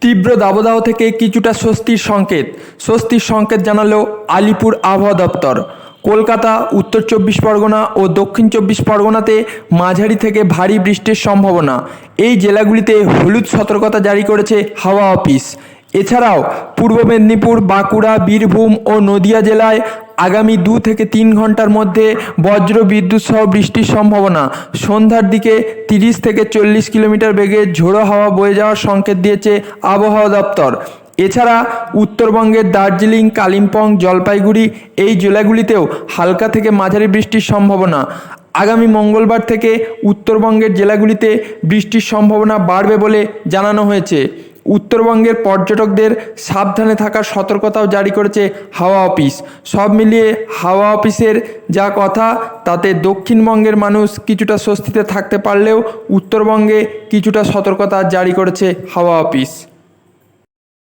তীব্র দাবদাহ থেকে কিছুটা স্বস্তির সংকেত। স্বস্তির সংকেত জানালো আলিপুর আবহাওয়া দপ্তর। কলকাতা, উত্তর চব্বিশ পরগনা ও দক্ষিণ চব্বিশ পরগনাতে মাঝারি থেকে ভারী বৃষ্টির সম্ভাবনা। এই জেলাগুলিতে হলুদ সতর্কতা জারি করেছে হাওয়া অফিস। এছাড়াও, পূর্ব মেদিনীপুর, বাঁকুড়া, বীরভূম ও নদিয়া জেলায় আগামী দু থেকে তিন ঘণ্টার মধ্যে বজ্র বিদ্যুৎ সহ বৃষ্টির সম্ভাবনা। সন্ধ্যার দিকে তিরিশ থেকে চল্লিশ কিলোমিটার বেগে ঝোড়ো হাওয়া বয়ে যাওয়ার সংকেত দিয়েছে আবহাওয়া দপ্তর। এছাড়া উত্তরবঙ্গের দার্জিলিং, কালিম্পং, জলপাইগুড়ি এই জেলাগুলিতেও হালকা থেকে মাঝারি বৃষ্টির সম্ভাবনা। আগামী মঙ্গলবার থেকে উত্তরবঙ্গের জেলাগুলিতে বৃষ্টির সম্ভাবনা বাড়বে বলে জানানো হয়েছে। উত্তরবঙ্গের পর্যটকদের সাবধানে থাকার সতর্কতাও জারি করেছে হাওয়া অফিস। সব মিলিয়ে হাওয়া অফিসের যা কথা, তাতে দক্ষিণবঙ্গের মানুষ কিছুটা স্বস্তিতে থাকতে পারলেও উত্তরবঙ্গে কিছুটা সতর্কতা জারি করেছে হাওয়া অফিস।